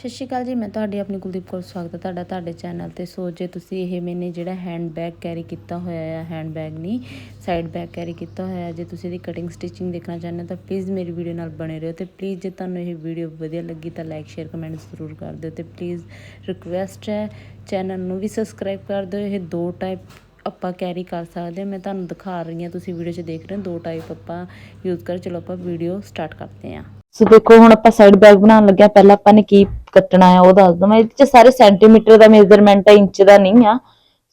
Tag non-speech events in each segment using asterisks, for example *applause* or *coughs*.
ਸਤਿ ਸ਼੍ਰੀ ਅਕਾਲ ਜੀ, ਮੈਂ ਤੁਹਾਡੀ, ਆਪਣੀ ਕੁਲਦੀਪ ਕੋਲ ਸਵਾਗਤ ਹੈ ਤੁਹਾਡਾ, ਤੁਹਾਡੇ ਚੈਨਲ ਤੇ। ਸੋ ਜੇ ਤੁਸੀਂ ਇਹ ਮੈਨੇ ਜਿਹੜਾ ਹੈਂਡ ਬੈਗ ਕੈਰੀ ਕੀਤਾ ਹੋਇਆ ਹੈ ਹੈਂਡ ਬੈਗ ਨਹੀਂ ਸਾਈਡ ਬੈਗ ਕੈਰੀ ਕੀਤਾ ਹੋਇਆ ਹੈ, ਜੇ ਤੁਸੀਂ ਇਹਦੀ ਕਟਿੰਗ ਸਟਿਚਿੰਗ ਦੇਖਣਾ ਚਾਹੁੰਦੇ ਹੋ ਤਾਂ ਪਲੀਜ਼ ਮੇਰੀ ਵੀਡੀਓ ਨਾਲ ਬਣੇ ਰਹੋ ਤੇ ਪਲੀਜ਼ ਜੇ ਤੁਹਾਨੂੰ ਇਹ ਵੀਡੀਓ ਵਧੀਆ ਲੱਗੀ ਤਾਂ ਲਾਈਕ ਸ਼ੇਅਰ ਕਮੈਂਟ ਜ਼ਰੂਰ ਕਰ ਦਿਓ ਤੇ ਪਲੀਜ਼ ਰਿਕੁਐਸਟ ਹੈ ਚੈਨਲ ਨੂੰ ਵੀ ਸਬਸਕ੍ਰਾਈਬ ਕਰ ਦਿਓ। ਇਹ ਦੋ ਟਾਈਪ ਆਪਾਂ ਕੈਰੀ ਕਰ ਸਕਦੇ ਹਾਂ। ਮੈਂ ਤੁਹਾਨੂੰ ਦਿਖਾ ਰਹੀ ਹਾਂ, ਤੁਸੀਂ ਵੀਡੀਓ 'ਚ ਦੇਖ ਰਹੇ ਹੋ, ਦੋ ਟਾਈਪ ਆਪਾਂ ਯੂਜ਼ ਕਰ, ਚਲੋ ਆਪਾਂ ਵੀਡੀਓ ਸਟਾਰਟ ਕਰਦੇ ਹਾਂ। ਸੋ ਦੇਖੋ, ਹੁਣ ਆਪਾਂ ਸਾਈਡ ਬੈਗ ਬਣਾਉਣ ਲੱਗਿਆ ਪਹਿਲਾਂ ਆਪਾਂ ਨੇ ਕੀ ਕੱਟਣਾ ਹੈ ਉਹ ਦੱਸ ਦਵਾਂ। ਇਹਦੇ ਚ ਸਾਰੇ ਸੈਂਟੀਮੀਟਰ ਦਾ ਮੇਜ਼ਰਮੈਂਟ ਹੈ ਇੰਚ ਦਾ ਨਹੀਂ ਆ।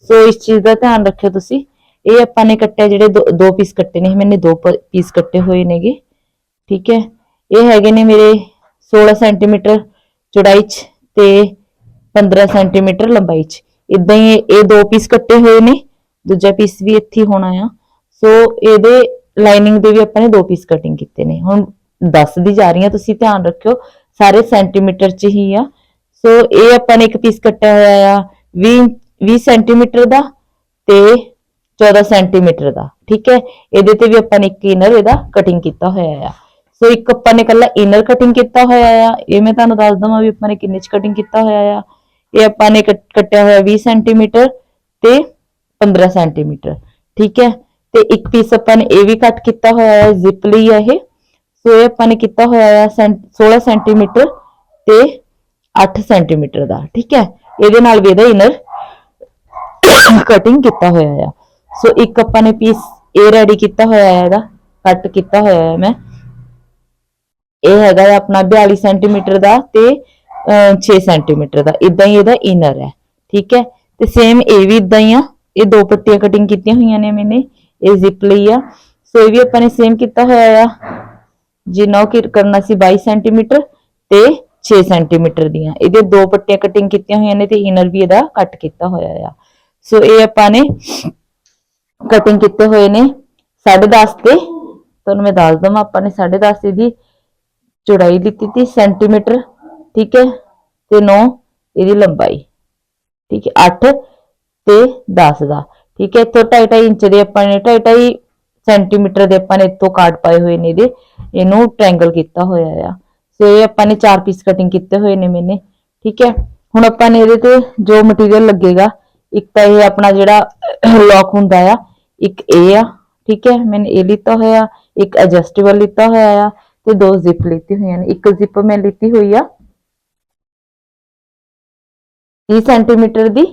ਸੋ ਇਸ ਚੀਜ਼ ਦਾ ਧਿਆਨ ਰੱਖਿਓ ਤੁਸੀਂ। ਇਹ ਆਪਾਂ ਨੇ ਕੱਟਿਆ ਜਿਹੜੇ ਦੋ- ਪੀਸ ਕੱਟੇ ਨੇ। ਮੈंने ਦੋ ਪੀਸ ਕੱਟੇ ਹੋਏ ਨੇਗੇ। ਠੀਕ ਹੈ? ਇਹ ਹੈਗੇ ਨੇ ਮੇਰੇ 16 ਸੈਂਟੀਮੀਟਰ ਚੌੜਾਈ ਚ ਤੇ 15 ਸੈਂਟੀਮੀਟਰ ਲੰਬਾਈ ਚ। ਇਦਾਂ ਹੀ ਇਹ- ਦੋ ਪੀਸ ਕੱਟੇ ਹੋਏ ਨੇ। ਦੂਜਾ ਪੀਸ ਵੀ ਇੱਥੇ ਹੋਣਾ ਆ। ਸੋ ਇਹਦੇ ਲਾਈਨਿੰਗ ਦੇ ਵੀ ਆਪਾਂ ਨੇ ਦੋ ਪੀਸ ਕਟਿੰਗ ਕੀਤੇ ਨੇ। ਹੁਣ ਦੱਸਦੀ ਜਾ ਰਹੀ ਹਾਂ, ਤੁਸੀਂ ਧਿਆਨ ਰੱਖਿਓ। ਸਾਰੇ ਸੈਂਟੀਮੀਟਰ ਚ ਹੀ ਆ। ਸੋ ਇਹ ਆਪਾਂ ਨੇ ਇੱਕ ਪੀਸ ਕੱਟਿਆ ਹੋਇਆ ਆ 20 20 ਸੈਂਟੀਮੀਟਰ ਦਾ ਤੇ 14 ਸੈਂਟੀਮੀਟਰ ਦਾ, ਠੀਕ ਹੈ? ਇਹਦੇ ਤੇ ਵੀ ਆਪਾਂ ਨੇ ਇੱਕ ਇਨਰ ਇਹਦਾ ਕਟਿੰਗ ਕੀਤਾ ਹੋਇਆ ਆ। ਸੋ ਇੱਕ ਆਪਾਂ ਨੇ ਕੱਲਾ ਇਨਰ ਕਟਿੰਗ ਕੀਤਾ ਹੋਇਆ ਆ। ਇਹ ਮੈਂ ਤੁਹਾਨੂੰ ਦੱਸ ਦਵਾਂ ਵੀ ਆਪਾਂ ਨੇ ਕਿੰਨੇ ਚ ਕਟਿੰਗ ਕੀਤਾ ਹੋਇਆ ਆ। ਇਹ ਆਪਾਂ ਨੇ ਕੱਟਿਆ ਹੋਇਆ 20 ਸੈਂਟੀਮੀਟਰ ਤੇ 15 ਸੈਂਟੀਮੀਟਰ, ਠੀਕ ਹੈ? ਤੇ ਇੱਕ ਪੀਸ ਆਪਾਂ ਨੇ ਇਹ ਵੀ ਕੱਟ ਕੀਤਾ ਹੋਇਆ ਹੈ ਜ਼ਿਪ ਲਈ ਆ ਇਹ। ਸੋ ਇਹ ਆਪਾਂ ਨੇ ਕੀਤਾ ਹੋਇਆ ਆ ਸੈਂ- 16 ਸੈਂਟੀਮੀਟਰ ਤੇ 8 ਸੈਂਟੀਮੀਟਰ ਦਾ ਠੀਕ ਹੈ? ਇਹਦੇ ਨਾਲ ਵੀ ਇਹਦਾ ਇਨਰ ਕਟਿੰਗ ਕੀਤਾ ਹੋਇਆ ਆ। ਸੋ ਇੱਕ ਆਪਾਂ ਨੇ ਪੀਸ ਇਹ ਰੈਡੀ ਕੀਤਾ ਹੋਇਆ ਹੈ ਇਹਦਾ ਕੱਟ ਕੀਤਾ ਹੋਇਆ ਹੈ ਮੈਂ। ਇਹ ਹੈਗਾ ਆਪਣਾ 42 ਸੈਂਟੀਮੀਟਰ ਦਾ ਤੇ ਅਹ, 6 ਸੈਂਟੀਮੀਟਰ ਦਾ। ਇਦਾਂ ਹੀ ਇਹਦਾ ਇਨਰ ਹੈ ਠੀਕ ਹੈ? ਤੇ ਸੇਮ ਇਹ ਵੀ ਇਦਾਂ ਹੀ ਆ। ਇਹ ਦੋ ਪੱਟੀਆਂ ਕਟਿੰਗ ਕੀਤੀਆਂ ਹੋਈਆਂ ਨੇ ਮੈਨੇ ਇਹ ਜ਼ਿਪ ਲਈ ਆ। ਸੋ ਇਹ ਵੀ ਆਪਾਂ ਨੇ ਸੇਮ ਕੀਤਾ ਹੋਇਆ ਆ। ਜੀ ਉਹ ਕੀ ਕਰਨਾ ਸੀ 22 ਸੈਂਟੀਮੀਟਰ ਤੇ 6 ਸੈਂਟੀਮੀਟਰ ਦੀਆਂ। ਇਹਦੇ ਦੋ ਪੱਟੀਆਂ ਕਟਿੰਗ ਕੀਤੀਆਂ ਹੋਈਆਂ ਨੇ ਤੇ ਇਨਰ ਵੀ ਇਹਦਾ ਕੱਟ ਕੀਤਾ ਹੋਇਆ ਆ। ਸੋ ਇਹ ਆਪਾਂ ਨੇ ਕਟਿੰਗ ਕੀਤੇ ਹੋਏ ਨੇ 10.5 ਤੇ। ਤੁਹਾਨੂੰ ਮੈਂ ਦੱਸ ਦਵਾਂ, ਆਪਾਂ ਨੇ 10.5 ਇਹਦੀ ਚੌੜਾਈ ਦਿੱਤੀ ਤੀ ਸੈਂਟੀਮੀਟਰ ਠੀਕ ਹੈ? ਤੇ 9 ਇਹਦੀ ਲੰਬਾਈ, ਠੀਕ ਹੈ? 8 ਤੇ 10 ਦਾ, ਠੀਕ ਹੈ? ਇੱਥੋਂ 2.5 ਇੰਚ ਦੇ ਆਪਾਂ ਨੇ 2.5 ਸੈਂਟੀਮੀਟਰ ਦੇ ਆਪਾਂ ਨੇ ਇੱਥੋਂ ਕਾਟ ਪਾਏ ਹੋਏ ਨੇ ਇਹਦੇ। ਇਹਨੂੰ ਟ੍ਰਾਇੰਗਲ ਕੀਤਾ ਹੋਇਆ ਆ। ਸੋ ਇਹ ਆਪਾਂ ਨੇ ਚਾਰ ਪੀਸ ਕਟਿੰਗ ਕੀਤੇ ਹੋਏ ਨੇ ਮੈਨੇ। ਠੀਕ ਹੈ? ਹੁਣ ਆਪਾਂ ਨੇ ਇਹਦੇ ਤੇ ਜੋ ਮਟੀਰੀਅਲ ਲੱਗੇਗਾ, ਇੱਕ ਤਾਂ ਇਹ ਆਪਣਾ ਜਿਹੜਾ ਲੌਕ ਹੁੰਦਾ ਆ, ਇੱਕ ਇਹ ਆ। ਠੀਕ ਹੈ? ਮੈਨੇ ਇਹ ਲਿੱਤਾ ਹੋਇਆ, ਇੱਕ ਐਡਜਸਟੇਬਲ ਲਿੱਤਾ ਹੋਇਆ ਆ ਤੇ ਦੋ ਜ਼ਿਪ ਲਿੱਤੀ ਹੋਈਆਂ ਨੇ। ਇੱਕ ਜ਼ਿਪ ਮੈਂ ਲਿੱਤੀ ਹੋਈ ਆ। 30 ਸੈਂਟੀਮੀਟਰ ਦੀ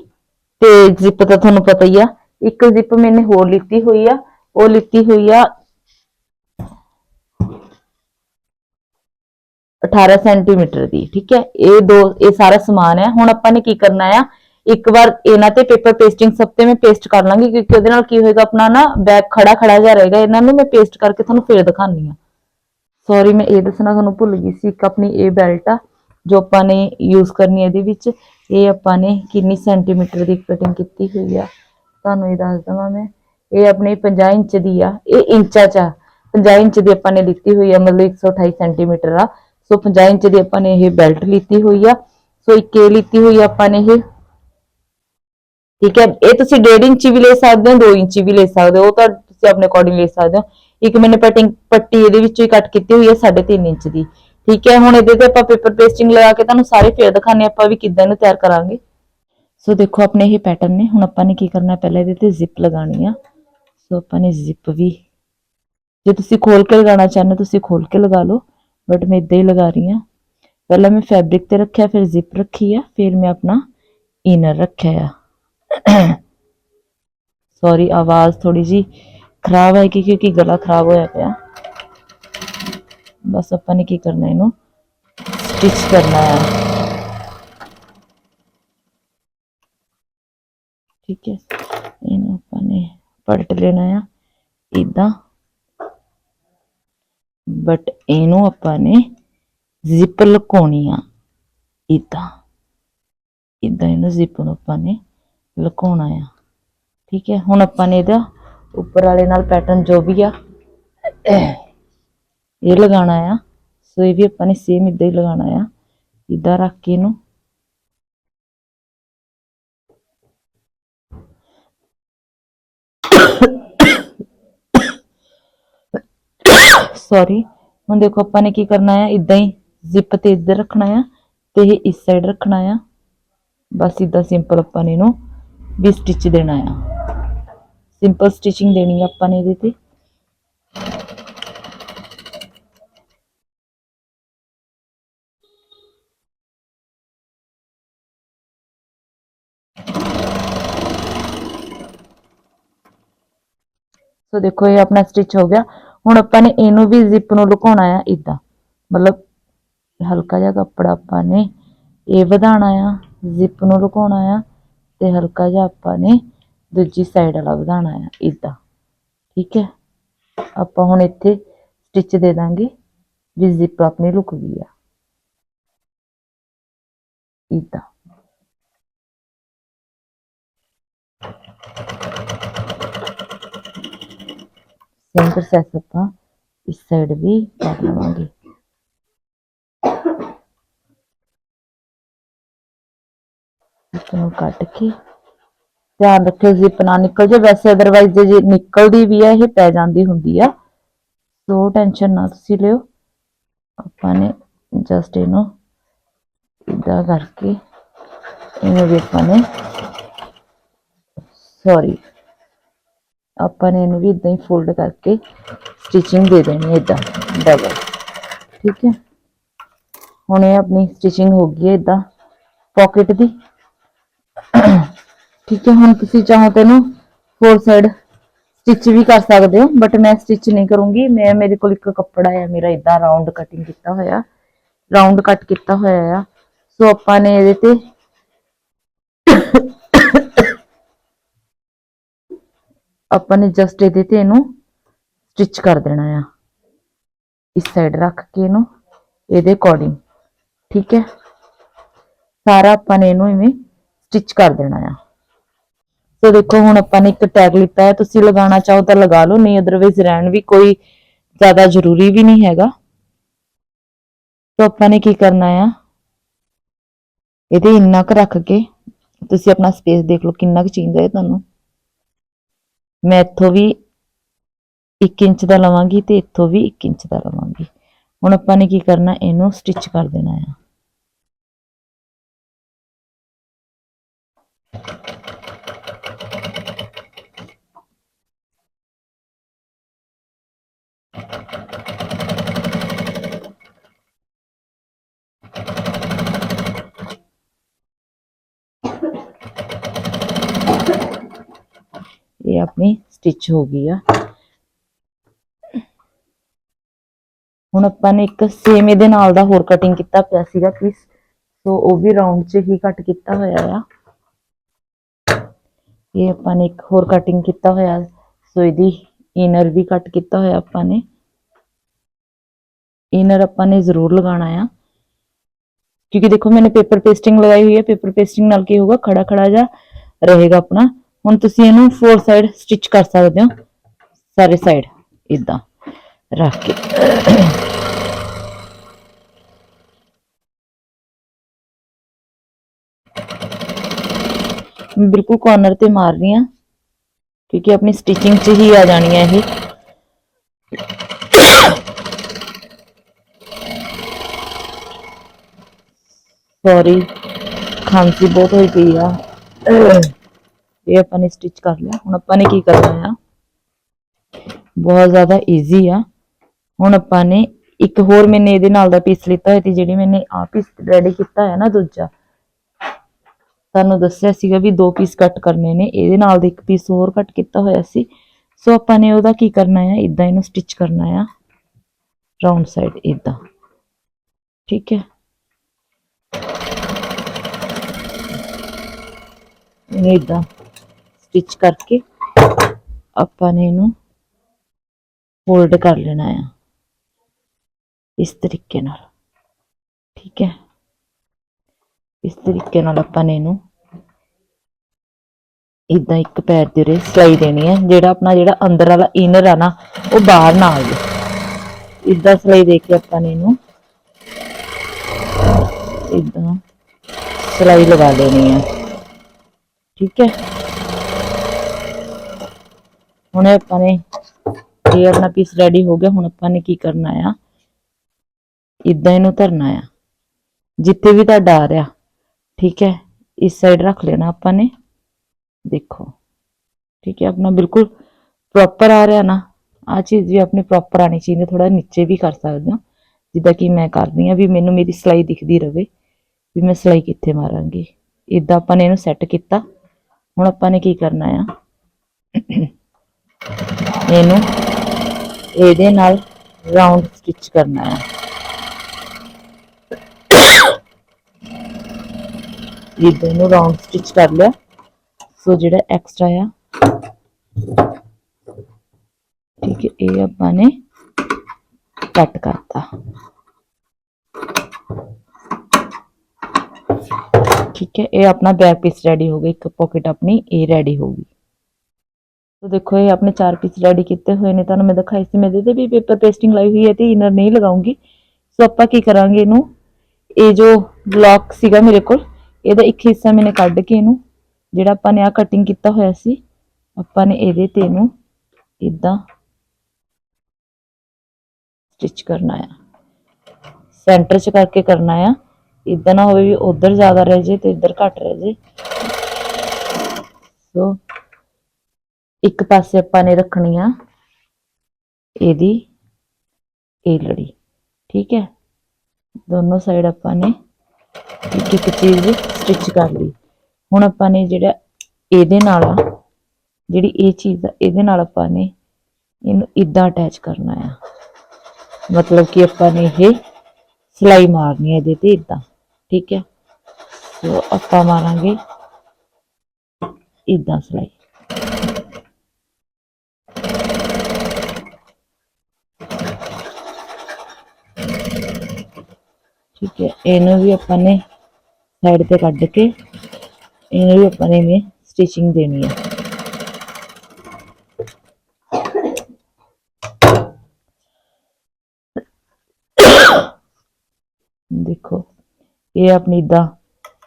ਤੇ ਜ਼ਿਪ ਤਾਂ ਤੁਹਾਨੂੰ ਪਤਾ ਹੀ ਆ। ਇੱਕ ਜ਼ਿਪ ਮੈਨੇ ਹੋਰ ਲਿੱਤੀ ਹੋਈ ਆ। ਉਹ ਲਿੱਤੀ ਹੋਈ ਆ। 18 ਸੈਂਟੀਮੀਟਰ ਦੀ, ਠੀਕ ਹੈ? ਇਹ ਦੋ, ਇਹ ਸਾਰਾ ਸਮਾਨ ਹੈ। ਹੁਣ ਆਪਾਂ ਨੇ ਕੀ ਕਰਨਾ ਆ? ਇੱਕ ਵਾਰ ਇਹਨਾਂ ਤੇ ਪੇਪਰ ਪੇਸਟਿੰਗ ਸਭ ਤੇ ਮੈਂ ਪੇਸਟ ਕਰ ਲਾਂਗੀ, ਕਿਉਂਕਿ ਉਹਦੇ ਨਾਲ ਕੀ ਹੋਏਗਾ? ਆਪਣਾ ਨਾ ਬੈਗ ਖੜਾ ਖੜਾ ਜਾ ਰਹੇਗਾ। ਇਹਨਾਂ ਨੂੰ ਮੈਂ ਪੇਸਟ ਕਰਕੇ ਤੁਹਾਨੂੰ ਫੇਰ ਦਿਖਾਉਂਦੀ ਆ ਸੌਰੀ ਮੈਂ ਇਹ ਦੱਸਣਾ ਤੁਹਾਨੂੰ ਭੁੱਲ ਗਈ ਸੀ। ਇੱਕ ਆਪਣੀ ਇਹ ਬੈਲਟ ਆ, ਜੋ ਆਪਾਂ ਨੇ ਯੂਜ਼ ਕਰਨੀ ਇਹਦੇ ਵਿੱਚ। ਇਹ ਆਪਾਂ ਨੇ ਕਿੰਨੀ ਸੈਂਟੀਮੀਟਰ ਦੀ ਕਟਿੰਗ ਕੀਤੀ ਹੋਈ ਆ। ਤੁਹਾਨੂੰ ਇਹ ਦੱਸ ਦਵਾਂ ਮੈਂ। ਇਹ ਆਪਣੀ 50 ਇੰਚ ਦੀ ਆ, ਇਹ ਇੰਚਾ ਚ ਆ। 50 ਇੰਚ ਦੀ ਆਪਾਂ ਨੇ ਲਿੱਤੀ ਹੋਈ ਆ, ਮਤਲਬ 128 ਸੈਂਟੀਮੀਟਰ ਆ। ਸੋ 50 ਇੰਚ ਦੀ ਆਪਾਂ ਨੇ ਇਹ ਬੈਲਟ ਲਿੱਤੀ ਹੋਈ ਆ। ਸੋ ਇੱਕ ਇਹ ਲਿੱਤੀ ਹੋਈ ਆਪਾਂ ਨੇ ਇਹ। ਠੀਕ ਹੈ, ਇਹ ਤੁਸੀਂ 1.5 ਇੰਚ ਵੀ ਲੈ ਸਕਦੇ ਹੋ 2 ਇੰਚ ਵੀ ਲੈ ਸਕਦੇ ਹੋ, ਉਹ ਤਾਂ ਤੁਸੀਂ ਆਪਣੇ ਅਕੋਰਡਿੰਗ ਲੈ ਸਕਦੇ ਹੋ। ਇੱਕ ਮੈंने ਪਟਿੰਗ ਪੱਟੀ ਇਹਦੇ ਵਿੱਚੋਂ ਹੀ ਕੱਟ ਕੀਤੀ ਹੋਈ ਹੈ 3.5 ਇੰਚ ਦੀ। ਠੀਕ ਹੈ, ਹੁਣ ਇਹਦੇ ਤੇ ਆਪਾਂ ਪੇਪਰ ਪੇਸਟਿੰਗ ਲਗਾ ਕੇ ਤੁਹਾਨੂੰ ਸਾਰੇ ਫੇਰ ਦਿਖਾਣੇ ਆਪਾਂ ਵੀ ਕਿੱਦਾਂ ਨੂੰ ਤਿਆਰ ਕਰਾਂਗੇ। ਸੋ ਦੇਖੋ ਆਪਣੇ ਇਹ ਪੈਟਰਨ ਨੇ, ਹੁਣ ਆਪਾਂ ਨੇ ਕੀ ਕਰਨਾ, ਪਹਿਲਾਂ ਇਹਦੇ ਤੇ ਜ਼ਿਪ ਲਗਾਣੀ ਆ। ਸੋ ਆਪਾਂ ਨੇ ਜ਼ਿਪ ਵੀ ਜੇ ਤੁਸੀਂ ਖੋਲ ਕੇ ਲਗਾਉਣਾ ਚਾਹੁੰਦੇ ਹੋ ਤੁਸੀਂ ਖੋਲ ਕੇ ਲਗਾ ਲਓ ਬਟ ਮੈਂ ਇਦਾਂ ਹੀ ਲਗਾ ਰਹੀ ਹਾਂ ਪਹਿਲਾਂ ਮੈਂ ਫੈਬਰਿਕ ਤੇ ਰੱਖਿਆ ਫਿਰ ਜ਼ਿਪ ਰੱਖੀ ਆ ਫਿਰ ਮੈਂ ਆਪਣਾ ਇਨਰ ਰੱਖਿਆ ਆ ਸੌਰੀ ਆਵਾਜ਼ ਥੋੜੀ ਜੀ ਖਰਾਬ ਹੈ ਕਿ ਕਿਉਂਕਿ ਗਲਾ ਖਰਾਬ ਹੋਇਆ ਪਿਆ ਬਸ ਆਪਾਂ ਨੇ ਕੀ ਕਰਨਾ ਇਹਨੂੰ ਸਟਿਚ ਕਰਨਾ ਹੈ ਠੀਕ ਹੈ ਇਹਨੂੰ ਆਪਾਂ ਨੇ ਪਲਟ ਲੈਣਾ ਆ ਇਦਾਂ ਬਟ ਇਹਨੂੰ ਆਪਾਂ ਨੇ ਜ਼ਿਪ ਲੁਕਾਉਣੀ ਆ ਇਦਾਂ ਇਦਾਂ ਇਹਨੂੰ ਜ਼ਿਪ ਨੂੰ ਆਪਾਂ ਨੇ ਲੁਕਾਉਣਾ ਆ। ਠੀਕ ਹੈ, ਹੁਣ ਆਪਾਂ ਨੇ ਇਹਦਾ ਉੱਪਰ ਵਾਲੇ ਨਾਲ ਪੈਟਰਨ ਜੋ ਵੀ ਆ, ਇਹ ਲਗਾਉਣਾ ਆ। ਸੋ ਇਹ ਵੀ ਆਪਾਂ ਨੇ ਸੇਮ ਇਦਾਂ ਹੀ ਲਗਾਉਣਾ ਆ। ਇਦਾਂ ਰੱਖ ਕੇ ਇਹਨੂੰ ਸੌਰੀ ਹੁਣ ਦੇਖੋ ਆਪਾਂ ਨੇ ਕੀ ਕਰਨਾ ਹੈ ਇਦਾਂ ਹੀ ਜ਼ਿਪ ਤੇ ਇੱਧਰ ਰੱਖਣਾ ਆ ਤੇ ਇਹ ਇਸ ਸਾਈਡ ਰੱਖਣਾ ਆ। ਬਸ ਇਦਾਂ ਸਿੰਪਲ ਆਪਾਂ ਨੇ ਇਹਨੂੰ ਵੀ ਸਟਿਚ ਦੇਣਾ ਆ। ਸਿੰਪਲ ਸਟਿਚਿੰਗ ਦੇਣੀ ਆ ਆਪਾਂ ਨੇ ਇਹਦੇ ਤੇ। ਸੋ ਦੇਖੋ, ਇਹ ਆਪਣਾ ਸਟਿਚ ਹੋ ਗਿਆ। ਹੁਣ ਆਪਾਂ ਨੇ ਇਹਨੂੰ ਵੀ ਜ਼ਿਪ ਨੂੰ ਲੁਕਾਉਣਾ ਆ ਇਦਾਂ ਮਤਲਬ ਹਲਕਾ ਜਿਹਾ ਕੱਪੜਾ ਆਪਾਂ ਨੇ ਇਹ ਵਧਾਣਾ ਆ ਜ਼ਿਪ ਨੂੰ ਲੁਕਾਉਣਾ ਆ ਤੇ ਹਲਕਾ ਜਿਹਾ ਆਪਾਂ ਨੇ ਦੂਜੀ ਸਾਈਡ ਵਾਲਾ ਵਧਾਣਾ ਆ ਇਦਾਂ ਠੀਕ ਹੈ? ਆਪਾਂ ਹੁਣ ਇੱਥੇ ਸਟਿਚ ਦੇ ਦਾਂਗੇ ਵੀ ਜ਼ਿਪ ਆਪਣੀ ਲੁਕ ਗਈ ਆ। ਇਦਾਂ ਸੇਮ ਪ੍ਰੋਸੈਸ ਆਪਾਂ ਇਸ ਸਾਈਡ ਵੀ ਕਰ ਲਵਾਂਗੇ। ਇਸ ਕੱਟ ਕੇ ਧਿਆਨ ਰੱਖਿਓ ਜ਼ਿਪ ਨਾ ਨਿਕਲ ਜੇ, ਵੈਸੇ ਅਦਰਵਾਈਜ਼ ਜੇ ਨਿਕਲਦੀ ਵੀ ਹੈ ਇਹ ਪੈ ਜਾਂਦੀ ਹੁੰਦੀ ਆ। ਸੋ ਟੈਨਸ਼ਨ ਨਾ ਤੁਸੀਂ ਲਿਓ। ਆਪਾਂ ਨੇ ਜਸਟ ਇਹਨੂੰ ਇਦਾਂ ਕਰਕੇ, ਇਹਨੂੰ ਵੀ ਆਪਾਂ ਨੇ ਸੌਰੀ ਆਪਾਂ ਨੇ ਇਹਨੂੰ ਵੀ ਇਦਾਂ ਹੀ ਫੋਲਡ ਕਰਕੇ ਸਟਿਚਿੰਗ ਦੇ ਦੇਣੀ ਹੈ ਇਦਾਂ ਡਬਲ ਠੀਕ ਹੈ? ਹੁਣ ਇਹ ਆਪਣੀ ਸਟਿਚਿੰਗ ਹੋ ਗਈ ਹੈ ਇਦਾਂ ਪਾਕਟ ਦੀ। ਠੀਕ ਹੈ, ਹੁਣ ਤੁਸੀਂ ਚਾਹੋ ਤਾਂ ਇਹਨੂੰ ਫੋਰ ਸਾਈਡ ਸਟਿਚ ਵੀ ਕਰ ਸਕਦੇ ਹੋ ਬਟ ਮੈਂ ਸਟਿਚ ਨਹੀਂ ਕਰੂੰਗੀ। ਮੈਂ, ਮੇਰੇ ਕੋਲ ਇੱਕ ਕੱਪੜਾ ਹੈ ਮੇਰਾ ਇਦਾਂ ਰਾਉਂਡ ਕਟਿੰਗ ਕੀਤਾ ਹੋਇਆ ਰਾਉਂਡ ਕੱਟ ਕੀਤਾ ਹੋਇਆ ਆ। ਸੋ ਆਪਾਂ ਨੇ ਇਹਦੇ ਤੇ ਆਪਾਂ ਨੇ ਜਸਟ ਇਹਦੇ ਤੇ ਇਹਨੂੰ ਸਟਿਚ ਕਰ ਦੇਣਾ ਆ। ਇਸ ਸਾਈਡ ਰੱਖ ਕੇ ਇਹਨੂੰ ਇਹਦੇ ਅਕੋਰਡਿੰਗ ਠੀਕ ਹੈ? ਸਾਰਾ ਆਪਾਂ ਨੇ ਇਹਨੂੰ ਇਵੇਂ ਸਟਿਚ ਕਰ ਦੇਣਾ ਆ। ਸੋ ਦੇਖੋ, ਹੁਣ ਆਪਾਂ ਨੇ ਇੱਕ ਟੈਗ ਲਿੱਤਾ ਹੈ, ਤੁਸੀਂ ਲਗਾਉਣਾ ਚਾਹੋ ਤਾਂ ਲਗਾ ਲਓ, ਨਹੀਂ ਅਦਰਵਾਈਜ਼ ਰਹਿਣ ਵੀ ਕੋਈ ਜ਼ਿਆਦਾ ਜ਼ਰੂਰੀ ਵੀ ਨਹੀਂ ਹੈਗਾ। ਸੋ ਆਪਾਂ ਨੇ ਕੀ ਕਰਨਾ ਆ? ਇਹਦੇ ਇੰਨਾ ਕੁ ਰੱਖ ਕੇ ਤੁਸੀਂ ਆਪਣਾ ਸਪੇਸ ਦੇਖ ਲਓ, ਕਿੰਨਾ ਕੁ ਚਾਹੀਦਾ ਹੈ ਤੁਹਾਨੂੰ। ਮੈਂ ਇੱਥੋਂ ਵੀ 1 ਇੰਚ ਦਾ ਲਵਾਂਗੀ ਤੇ ਇੱਥੋਂ ਵੀ 1 ਇੰਚ ਦਾ ਲਵਾਂਗੀ। ਹੁਣ ਆਪਾਂ ਨੇ ਕੀ ਕਰਨਾ, ਇਹਨੂੰ ਸਟਿਚ ਕਰ ਦੇਣਾ ਆ। ਇਹ ਆਪਣੀ ਸਟਿਚ ਹੋ ਗਈ ਆ ਹੁਣ ਆਪਾਂ ਨੇ ਇੱਕ ਸੇਮ ਇਹਦੇ ਨਾਲ ਦਾ ਹੋਰ ਕਟਿੰਗ ਕੀਤਾ ਪਿਆ ਸੀਗਾ ਪੀਸ ਸੋ ਉਹ ਵੀ ਰਾਉਂਡ 'ਚ ਹੀ ਕੱਟ ਕੀਤਾ ਹੋਇਆ ਆ ਇਹ ਆਪਾਂ ਨੇ ਇੱਕ ਹੋਰ ਕਟਿੰਗ ਕੀਤਾ ਹੋਇਆ ਸੋ ਇਹਦੀ ਇਨਰ ਵੀ ਕੱਟ ਕੀਤਾ ਹੋਇਆ ਆਪਾਂ ਨੇ ਇਨਰ ਆਪਾਂ ਨੇ ਜ਼ਰੂਰ ਲਗਾਉਣਾ ਆ ਕਿਉਂਕਿ ਦੇਖੋ ਮੈंने ਪੇਪਰ ਪੇਸਟਿੰਗ ਲਗਾਈ ਹੋਈ ਹੈ ਪੇਪਰ ਪੇਸਟਿੰਗ ਨਾਲ ਕੀ ਹੋਊਗਾ ਖੜਾ ਖੜਾ ਜਾ ਰਹੇਗਾ ਆਪਣਾ ਹੁਣ ਤੁਸੀਂ ਇਹਨੂੰ ਫੋਰ ਸਾਈਡ ਸਟਿਚ ਕਰ ਸਕਦੇ ਹੋ। ਸਾਰੇ ਸਾਈਡ ਇਦਾਂ ਰੱਖ ਕੇ। ਮੈਂ ਬਿਲਕੁਲ ਕਾਰਨਰ ਤੇ ਮਾਰ ਰਹੀ ਹਾਂ, ਕਿਉਂਕਿ ਆਪਣੀ ਸਟਿਚਿੰਗ 'ਚ ਹੀ ਆ ਜਾਣੀ ਹੈ ਇਹ। ਸੌਰੀ ਖਾਂਸੀ ਬਹੁਤ ਹੋਈ ਪਈ ਆ। ਇਹ ਆਪਾਂ ਨੇ ਸਟਿਚ ਕਰ ਲਿਆ। ਹੁਣ ਆਪਾਂ ਨੇ ਕੀ ਕਰਨਾ ਆ? ਬਹੁਤ ਜ਼ਿਆਦਾ ਈਜ਼ੀ ਆ। ਹੁਣ ਆਪਾਂ ਨੇ ਇੱਕ ਹੋਰ ਮੈਨੇ ਇਹਦੇ ਨਾਲ ਦਾ ਪੀਸ ਲਿੱਤਾ ਹੋਇਆ ਤੇ ਜਿਹੜੀ ਮੈਨੇ ਆ ਪੀਸ ਰੈਡੀ ਕੀਤਾ ਹੈ ਨਾ ਦੂਜਾ। ਤੁਹਾਨੂੰ ਦੱਸਿਆ ਸੀਗਾ ਵੀ ਦੋ ਪੀਸ ਕੱਟ ਕਰਨੇ ਨੇ। ਇਹਦੇ ਨਾਲ ਦਾ ਇੱਕ ਪੀਸ ਹੋਰ ਕੱਟ ਕੀਤਾ ਹੋਇਆ ਸੀ। ਸੋ ਆਪਾਂ ਨੇ ਉਹਦਾ ਕੀ ਕਰਨਾ ਆ? ਇਦਾਂ ਇਹਨੂੰ ਸਟਿਚ ਕਰਨਾ ਆ। ਰਾਉਂਡ ਸਾਈਡ ਇਦਾਂ ਠੀਕ ਹੈ? ਇਦਾਂ ਸਟਿਚ ਕਰਕੇ ਆਪਾਂ ਨੇ ਇਹਨੂੰ ਫੋਲਡ ਕਰ ਲੈਣਾ ਆ ਇਸ ਤਰੀਕੇ ਨਾਲ, ਠੀਕ ਹੈ? ਇਸ ਤਰੀਕੇ ਨਾਲ ਆਪਾਂ ਨੇ ਇਹਨੂੰ ਇਦਾਂ ਇੱਕ ਪੈਰ ਦੇ ਉਰੇ ਸਲਾਈ ਦੇਣੀ ਹੈ, ਜਿਹੜਾ ਆਪਣਾ ਜਿਹੜਾ ਅੰਦਰ ਵਾਲਾ ਇਨਰ ਆ ਨਾ, ਉਹ ਬਾਹਰ ਨਾ ਆ ਜਾਏ ਇਦਾਂ ਸਲਾਈ ਦੇ ਕੇ ਆਪਾਂ ਨੇ ਇਹਨੂੰ ਇਦਾਂ ਸਲਾਈ ਲਗਾ ਲੈਣੀ ਹੈ, ਠੀਕ ਹੈ? ਹੁਣ ਆਪਾਂ ਨੇ ਇਹ ਆਪਣਾ ਪੀਸ ਰੈਡੀ ਹੋ ਗਿਆ, ਹੁਣ ਆਪਾਂ ਨੇ ਕੀ ਕਰਨਾ ਆ? ਇਦਾਂ ਇਹਨੂੰ ਧਰਨਾ ਆ। ਜਿੱਥੇ ਵੀ ਤੁਹਾਡਾ ਆ ਰਿਹਾ, ਠੀਕ ਹੈ? ਇਸ ਸਾਈਡ ਰੱਖ ਲੈਣਾ ਆਪਾਂ ਨੇ। ਦੇਖੋ, ਠੀਕ ਹੈ? ਆਪਣਾ ਬਿਲਕੁਲ ਪ੍ਰੋਪਰ ਆ ਰਿਹਾ ਨਾ। ਆ ਚੀਜ਼ ਵੀ ਆਪਣੀ ਪ੍ਰੋਪਰ ਆਣੀ ਚਾਹੀਦੀ ਥੋੜਾ ਨੀਚੇ ਵੀ ਕਰ ਸਕਦੇ ਹੋ। ਜਿੱਦਾਂ ਕਿ ਮੈਂ ਕਰਦੀ ਆ ਵੀ ਮੈਨੂੰ ਮੇਰੀ ਸਲਾਈ ਦਿਖਦੀ ਰਵੇ, ਵੀ ਮੈਂ ਸਲਾਈ ਕਿੱਥੇ ਮਾਰਾਂਗੀ। ਇਦਾਂ ਆਪਾਂ ਨੇ ਇਹਨੂੰ ਸੈੱਟ ਕੀਤਾ। ਹੁਣ ਆਪਾਂ ਨੇ ਕੀ ਕਰਨਾ ਆ? ਇਹਨੂੰ ਇਹਦੇ ਨਾਲ ਰਾਉਂਡ ਸਟਿਚ ਕਰਨਾ ਹੈ ਇਹ ਦੋਨੋਂ ਰਾਉਂਡ ਸਟਿਚ ਕਰ ਲਿਆ ਸੋ ਜਿਹੜਾ ਐਕਸਟਰਾ ਆ ਠੀਕ ਹੈ ਇਹ ਆਪਾਂ ਨੇ ਕੱਟ ਕਰਤਾ ਠੀਕ ਹੈ ਇਹ ਆਪਣਾ ਬੈਕ ਪੀਸ ਰੈਡੀ ਹੋ ਗਿਆ ਇੱਕ ਪਾਕਟ ਆਪਣੀ ਇਹ ਰੈਡੀ ਹੋ ਗਈ ਦੇਖੋ, ਇਹ ਆਪਣੇ ਚਾਰ ਪੀਸ ਰੈਡੀ ਕੀਤੇ ਹੋਏ ਨੇ, ਤੁਹਾਨੂੰ ਮੈਂ ਦਿਖਾਈ ਸੀ। ਮੈਂ ਇਹਦੇ ਤੇ ਵੀ ਪੇਪਰ ਪੇਸਟਿੰਗ ਲਾਈ ਹੋਈ ਹੈ ਤੇ ਇਨਰ ਨਹੀਂ ਲਗਾਉਂਗੀ। ਸੋ ਆਪਾਂ ਕੀ ਕਰਾਂਗੇ ਇਹਨੂੰ? ਇਹ ਜੋ ਬਲੌਕ ਸੀਗਾ ਮੇਰੇ ਕੋਲ, ਇਹਦਾ ਇੱਕ ਹਿੱਸਾ ਮੈंने ਕੱਢ ਕੇ ਇਹਨੂੰ, ਜਿਹੜਾ ਆਪਾਂ ਨੇ ਆ ਕਟਿੰਗ ਕੀਤਾ ਹੋਇਆ ਸੀ, ਆਪਾਂ ਨੇ ਇਹਦੇ ਤੇ ਇਹਨੂੰ ਇਦਾਂ ਸਟਿਚ ਕਰਨਾ ਆ। ਸੈਂਟਰ 'ਚ ਕਰਕੇ ਕਰਨਾ ਆ। ਇਦਾਂ ਨਾ ਹੋਵੇ ਵੀ ਉਧਰ ਜ਼ਿਆਦਾ ਰਹਿ ਜੇ ਤੇ ਇੱਧਰ ਘੱਟ ਰਹਿ ਜੇ। ਸੋ ਇੱਕ ਪਾਸੇ ਆਪਾਂ ਨੇ ਰੱਖਣੀ ਆ ਇਹਦੀ, ਇਹ ਲੜੀ, ਠੀਕ ਹੈ? ਦੋਨੋਂ ਸਾਈਡ ਆਪਾਂ ਨੇ ਇੱਕ ਇੱਕ ਚੀਜ਼ ਸਟਿਚ ਕਰ ਲਈ। ਹੁਣ ਆਪਾਂ ਨੇ ਜਿਹੜਾ ਇਹਦੇ ਨਾਲ ਜਿਹੜੀ ਇਹ ਚੀਜ਼ ਆ, ਇਹਦੇ ਨਾਲ ਆਪਾਂ ਨੇ ਇਹਨੂੰ ਇਦਾਂ ਅਟੈਚ ਕਰਨਾ ਆ। ਮਤਲਬ ਕਿ ਆਪਾਂ ਨੇ ਇਹ ਸਿਲਾਈ ਮਾਰਨੀ ਹੈ ਇਹਦੇ ਤੇ ਇਦਾਂ ਠੀਕ ਹੈ? ਸੋ ਆਪਾਂ ਮਾਰਾਂਗੇ ਇਦਾਂ ਸਿਲਾਈ। ਠੀਕ ਹੈ ਇਹਨੂੰ ਵੀ ਆਪਾਂ ਨੇ ਸਾਈਡ ਤੇ ਕੱਢ ਕੇ ਇਹਨੂੰ ਵੀ ਆਪਾਂ ਨੇ ਇਵੇਂ ਸਟਿਚਿੰਗ ਦੇਣੀ ਹੈ। ਦੇਖੋ, ਇਹ ਆਪਣੀ ਇਦਾਂ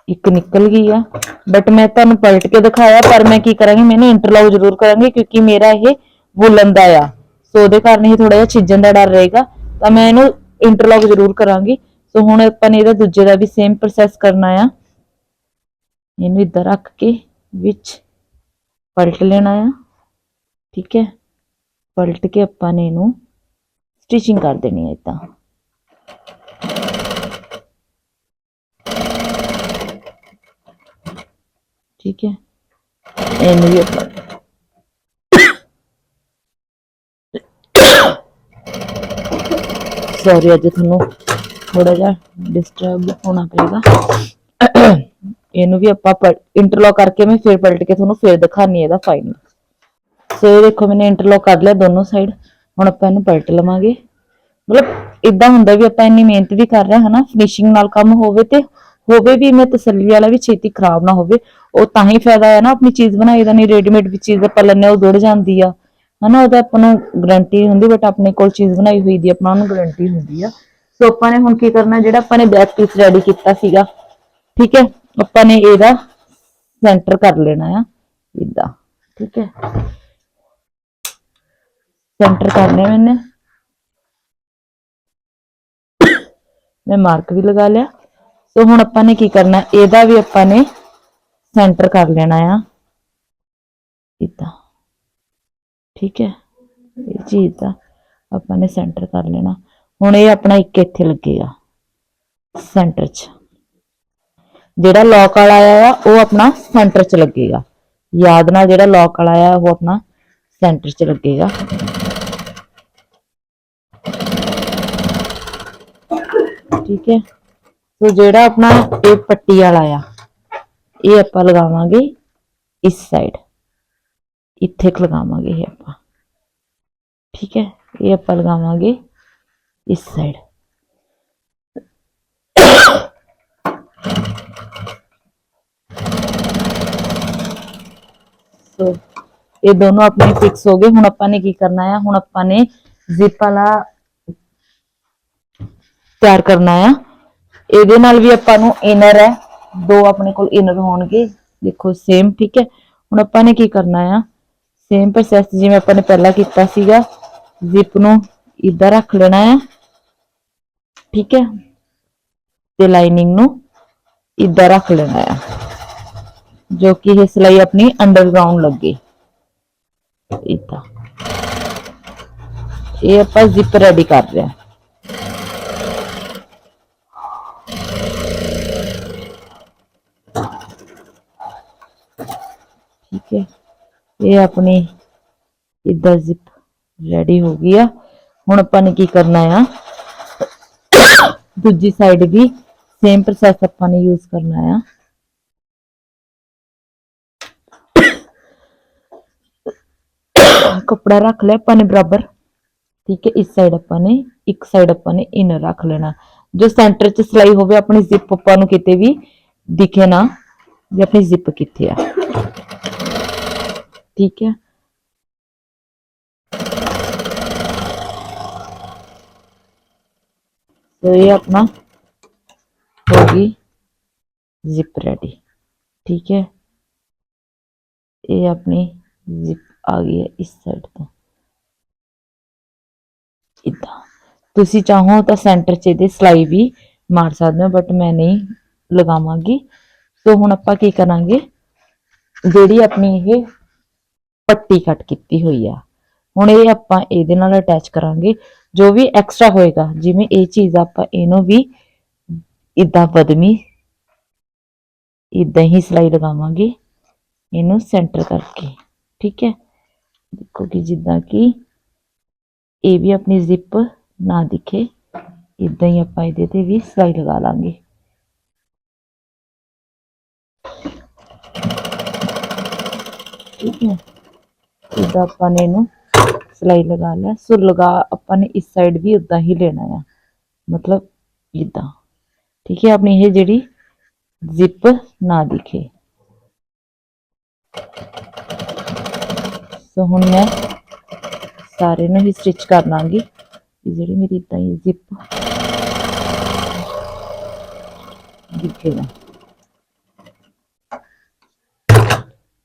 ਇੱਕ ਨਿਕਲ ਗਈ ਆ ਬਟ ਮੈਂ ਤੁਹਾਨੂੰ ਪਲਟ ਕੇ ਦਿਖਾਇਆ, ਪਰ ਮੈਂ ਕੀ ਕਰਾਂਗੀ ਮੈਨੂੰ ਇੰਟਰਲੌਕ ਜ਼ਰੂਰ ਕਰਾਂਗੀ, ਕਿਉਂਕਿ ਮੇਰਾ ਇਹ ਵੁਲਨ ਦਾ ਆ। ਸੋ ਉਹਦੇ ਕਾਰਨ ਇਹ ਥੋੜਾ ਜਿਹਾ ਛਿੱਜਣ ਦਾ ਡਰ ਰਹੇਗਾ, ਤਾਂ ਮੈਂ ਇਹਨੂੰ ਇੰਟਰਲੌਕ ਜ਼ਰੂਰ ਕਰਾਂਗੀ। ਸੋ ਹੁਣ ਆਪਾਂ ਨੇ ਇਹਦਾ ਦੂਜੇ ਦਾ ਵੀ ਸੇਮ ਪ੍ਰੋਸੈਸ ਕਰਨਾ ਆ। ਇਹਨੂੰ ਇੱਧਰ ਰੱਖ ਕੇ ਵਿੱਚ ਪਲਟ ਲੈਣਾ ਆ। ਠੀਕ ਹੈ? ਪਲਟ ਕੇ ਆਪਾਂ ਨੇ ਇਹਨੂੰ ਸਟਿਚਿੰਗ ਕਰ ਦੇਣੀ ਹੈ ਇਦਾਂ। ਠੀਕ ਹੈ? ਇਹਨੂੰ ਵੀ ਆਪਾਂ *coughs* ਸੌਰੀ ਅੱਜ ਤੁਹਾਨੂੰ ਥੋੜਾ ਜਿਹਾ ਡਿਸਟਰਬ ਹੋਣਾ ਪਏਗਾ। ਇਹਨੂੰ ਵੀ ਆਪਾਂ ਇੰਟਰਲੌਕ ਕਰਕੇ ਮੈਂ ਫਿਰ ਪਲਟ ਕੇ ਤੁਹਾਨੂੰ ਫਿਰ ਦਿਖਾਣੀ ਇਹਦਾ ਫਾਈਨਲ ਸੋ ਇਹ ਦੇਖੋ ਮੈंने ਇੰਟਰਲੌਕ ਕਰ ਲਿਆ ਦੋਨੋਂ ਸਾਈਡ ਹੁਣ ਆਪਾਂ ਇਹਨੂੰ ਪਲਟ ਲਵਾਂਗੇ। ਮਤਲਬ ਇਦਾਂ ਹੁੰਦਾ ਵੀ ਆਪਾਂ ਇੰਨੀ ਮਿਹਨਤ ਵੀ ਕਰ ਰਹੇ ਹਨਾ ਫਿਨਿਸ਼ਿੰਗ ਨਾਲ ਕੰਮ ਹੋਵੇ ਤੇ ਹੋਵੇ ਵੀ ਮੈਂ ਤਸੱਲੀ ਵਾਲਾ ਵੀ ਛੇਤੀ ਖਰਾਬ ਨਾ ਹੋਵੇ। ਉਹ ਤਾਂ ਹੀ ਫਾਇਦਾ ਹੈ ਨਾ ਆਪਣੀ ਚੀਜ਼ ਬਣਾਈ ਦਾ, ਨਹੀਂ ਰੈਡੀਮੇਡ ਵੀ ਚੀਜ਼ ਆਪਾਂ ਲੈਣੇ ਉਹ ਜੁੜ ਜਾਂਦੀ ਆ। ਹਨਾ, ਉਹਦਾ ਆਪਾਂ ਨੂੰ ਗਾਰੰਟੀ ਹੁੰਦੀ ਬਟ ਆਪਣੇ ਕੋਲ ਚੀਜ਼ ਬਣਾਈ ਹੋਈ ਦੀ ਆਪਣਾ ਉਹਨੂੰ ਗਾਰੰਟੀ ਹੁੰਦੀ ਆ। ਸੋ ਆਪਾਂ ਨੇ ਹੁਣ ਕੀ ਕਰਨਾ, ਜਿਹੜਾ ਆਪਾਂ ਨੇ ਬੈਕ ਪੀਸ ਰੈਡੀ ਕੀਤਾ ਸੀਗਾ, ਠੀਕ ਹੈ, ਆਪਾਂ ਨੇ ਇਹਦਾ ਸੈਂਟਰ ਕਰ ਲੈਣਾ ਆ ਇਦਾਂ ਠੀਕ ਹੈ। ਸੈਂਟਰ ਕਰਨੇ ਮੈंने ਮੈਂ ਮਾਰਕ ਵੀ ਲਗਾ ਲਿਆ। ਸੋ ਹੁਣ ਆਪਾਂ ਨੇ ਕੀ ਕਰਨਾ, ਇਹਦਾ ਵੀ ਆਪਾਂ ਨੇ ਸੈਂਟਰ ਕਰ ਲੈਣਾ ਆ। ਇਦਾਂ ਠੀਕ ਹੈ, ਇਹ ਚੀਜ਼ ਦਾ ਆਪਾਂ ਨੇ ਸੈਂਟਰ ਕਰ ਲੈਣਾ। ਹੁਣ ਇਹ ਆਪਣਾ ਇੱਕ ਇੱਥੇ ਲੱਗੇਗਾ ਸੈਂਟਰ 'ਚ। ਜਿਹੜਾ ਲੌਕ ਵਾਲਾ ਆ ਉਹ ਆਪਣਾ ਸੈਂਟਰ 'ਚ ਲੱਗੇਗਾ। ਯਾਦ ਨਾਲ ਜਿਹੜਾ ਲੌਕ ਵਾਲਾ ਆ ਉਹ ਆਪਣਾ ਸੈਂਟਰ 'ਚ ਲੱਗੇਗਾ। ਠੀਕ ਹੈ? ਸੋ ਜਿਹੜਾ ਆਪਣਾ ਇਹ ਪੱਟੀ ਵਾਲਾ ਆ, ਇਹ ਆਪਾਂ ਲਗਾਵਾਂਗੇ ਇਸ ਸਾਈਡ ਇੱਥੇ ਕੁ ਲਗਾਵਾਂਗੇ ਇਹ ਆਪਾਂ। ਠੀਕ ਹੈ? ਇਹ ਆਪਾਂ ਲਗਾਵਾਂਗੇ ਇਸ ਸਾਈਡ ਸੋ ਇਹ ਦੋਨੋਂ ਆਪਣੇ ਫਿਕਸ ਹੋ ਗਏ। ਹੁਣ ਆਪਾਂ ਨੇ ਕੀ ਕਰਨਾ ਆ? ਹੁਣ ਆਪਾਂ ਨੇ ਜ਼ਿਪ ਵਾਲਾ ਤਿਆਰ ਕਰਨਾ ਆ। ਇਹਦੇ ਨਾਲ ਵੀ ਆਪਾਂ ਨੂੰ ਇਨਰ ਹੈ। ਦੋ ਆਪਣੇ ਕੋਲ ਇਨਰ ਹੋਣਗੇ। ਦੇਖੋ ਸੇਮ ਠੀਕ ਹੈ? ਹੁਣ ਆਪਾਂ ਨੇ ਕੀ ਕਰਨਾ ਆ? ਸੇਮ ਪ੍ਰੋਸੈਸ ਜਿਵੇਂ ਆਪਾਂ ਨੇ ਪਹਿਲਾਂ ਕੀਤਾ ਸੀਗਾ। ਜ਼ਿਪ ਨੂੰ ਇੱਧਰ ਰੱਖ ਲੈਣਾ ਆ। ਠੀਕ ਹੈ ਤੇ ਲਾਈਨਿੰਗ ਨੂੰ ਇਦਾਂ ਰੱਖ ਲੈਣਾ ਆ ਜੋ ਕਿ ਇਹ ਸਿਲਾਈ ਆਪਣੀ ਅੰਡਰਗਰਾਉਂਡ ਲੱਗੇ ਇਦਾਂ ਇਹ ਆਪਾਂ ਜ਼ਿਪ ਰੈਡੀ ਕਰ ਰਹੇ ਹਾਂ ਠੀਕ ਹੈ ਇਹ ਆਪਣੀ ਇਦਾਂ ਜ਼ਿਪ ਰੈਡੀ ਹੋ ਗਈ ਆ ਹੁਣ ਆਪਾਂ ਨੇ ਕੀ ਕਰਨਾ ਆ ਦੂਜੀ ਸਾਈਡ ਵੀ ਸੇਮ ਪ੍ਰੋਸੈਸ ਆਪਾਂ ਨੇ ਯੂਜ਼ ਕਰਨਾ ਆ ਕਪੜਾ ਰੱਖ ਲਿਆ ਆਪਾਂ ਨੇ ਬਰਾਬਰ ਠੀਕ ਹੈ ਇਸ ਸਾਈਡ ਆਪਾਂ ਨੇ ਇੱਕ ਸਾਈਡ ਆਪਾਂ ਨੇ ਇਨਰ ਰੱਖ ਲੈਣਾ ਜੋ ਸੈਂਟਰ 'ਚ ਸਿਲਾਈ ਹੋਵੇ ਆਪਣੀ ਜ਼ਿਪ ਆਪਾਂ ਨੂੰ ਕਿਤੇ ਵੀ ਦਿਖੇ ਨਾ ਵੀ ਆਪਣੀ ਜ਼ਿਪ ਕਿੱਥੇ ਆ ਠੀਕ ਹੈ तो ये अपना होगी जिप रेडी ठीक है ये अपनी जिप आ गई है इस ਸਾਈਡ ਤੋਂ ਇਦਾਂ ਤੁਸੀਂ ਚਾਹੋ ਤਾਂ ਸੈਂਟਰ 'ਚ ਇਹਦੇ ਸਲਾਈ ਵੀ ਮਾਰ ਸਕਦੇ ਹੋ ਬਟ ਮੈਂ ਨਹੀਂ ਲਗਾਵਾਂਗੀ ਸੋ ਹੁਣ ਆਪਾਂ ਕੀ ਕਰਾਂਗੇ ਜਿਹੜੀ ਆਪਣੀ ਇਹ ਪੱਟੀ ਕੱਟ ਕੀਤੀ ਹੋਈ ਆ ਹੁਣ ਇਹ ਆਪਾਂ ਇਹਦੇ ਨਾਲ ਅਟੈਚ ਕਰਾਂਗੇ ਜੋ ਵੀ ਐਕਸਟਰਾ ਹੋਏਗਾ ਜਿਵੇਂ ਇਹ ਚੀਜ਼ ਆਪਾਂ ਇਹਨੂੰ ਵੀ ਇਦਾਂ ਬਦਮੀ ਇਦਾਂ ਹੀ ਸਿਲਾਈ ਲਗਾਵਾਂਗੇ ਇਹਨੂੰ ਸੈਂਟਰ ਕਰਕੇ ਠੀਕ ਹੈ ਦੇਖੋ ਕਿ ਜਿੱਦਾਂ ਕਿ ਇਹ ਵੀ ਆਪਣੀ ਜ਼ਿਪ ਨਾ ਦਿਖੇ ਇਦਾਂ ਹੀ ਆਪਾਂ ਇਹਦੇ ਤੇ ਵੀ ਸਿਲਾਈ ਲਗਾ ਲਾਂਗੇ ਠੀਕ ਹੈ ਇਦਾਂ ਆਪਾਂ ਨੇ ਇਹਨੂੰ ਸਿਲਾਈ ਲਗਾ ਲਿਆ ਸੋ ਲਗਾ, ਆਪਾਂ ਨੇ ਇਸ ਸਾਈਡ ਵੀ ਉਦਾਂ ਹੀ ਲੈਣਾ ਆ। ਮਤਲਬ ਇਦਾਂ ਠੀਕ ਹੈ, ਆਪਣੀ ਇਹ ਜਿਹੜੀ ਜ਼ਿਪ ਨਾ ਦਿਖੇ। ਸੋ ਹੁਣ ਮੈਂ ਸਾਰੇ ਨੂੰ ਹੀ ਸਟਿਚ ਕਰ ਲਾਂਗੀ। ਜਿਹੜੀ ਮੇਰੀ ਇਦਾਂ ਹੀ ਜ਼ਿਪ ਦਿਖੇ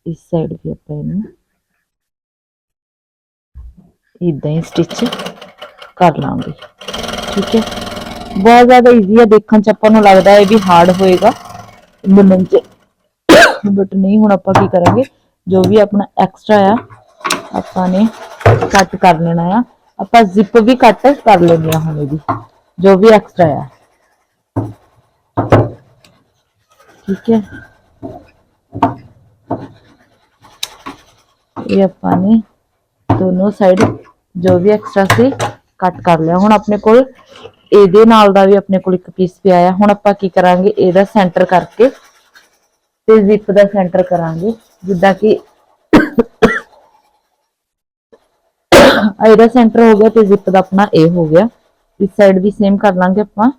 ਇਸ ਸਾਈਡ ਵੀ ਆਪਾਂ ਇਹਨੂੰ ਇਦਾਂ ਹੀ ਸਟਿਚ ਕਰ ਲਾਂਗੇ। ਠੀਕ ਹੈ? ਬਹੁਤ ਜ਼ਿਆਦਾ ਈਜ਼ੀ ਹੈ ਦੇਖਣ ਚ ਆਪਾਂ ਨੂੰ ਲੱਗਦਾ ਹੈ ਵੀ ਹਾਰਡ ਹੋਏਗਾ। ਬਣਨ ਚ ਬਟ ਨਹੀਂ, ਹੁਣ ਆਪਾਂ ਕੀ ਕਰਾਂਗੇ? ਜੋ ਵੀ ਆਪਣਾ ਐਕਸਟਰਾ ਆ, ਆਪਾਂ ਨੇ ਕੱਟ ਕਰ ਲੈਣਾ ਆ। ਆਪਾਂ ਜ਼ਿਪ ਵੀ ਕੱਟ ਕਰ ਲੈਣੀ ਆ ਹੁਣ ਇਹਦੀ, ਜੋ ਵੀ ਐਕਸਟਰਾ ਆ। ਠੀਕ ਹੈ? ਇਹ ਆਪਾਂ ਨੇ ਦੋਨੋਂ ਸਾਈਡ ਜੋ ਵੀ ਐਕਸਟਰਾ ਸੀ ਕੱਟ ਕਰ ਲਿਆ। ਹੁਣ ਆਪਣੇ ਕੋਲ ਇਹਦੇ ਨਾਲ ਦਾ ਵੀ ਆਪਣੇ ਕੋਲ ਇੱਕ ਪੀਸ ਪਿਆ ਆ। ਹੁਣ ਆਪਾਂ ਕੀ ਕਰਾਂਗੇ, ਇਹਦਾ ਸੈਂਟਰ ਕਰਕੇ ਤੇ ਜ਼ਿਪ ਦਾ ਸੈਂਟਰ ਕਰਾਂਗੇ। ਜਿੱਦਾਂ ਕਿ ਇਹਦਾ ਸੈਂਟਰ ਹੋ ਗਿਆ ਤੇ ਜ਼ਿਪ ਦਾ ਆਪਣਾ ਇਹ ਹੋ ਗਿਆ। ਇਸ ਸਾਈਡ ਵੀ ਸੇਮ ਕਰ ਲਾਂਗੇ ਆਪਾਂ।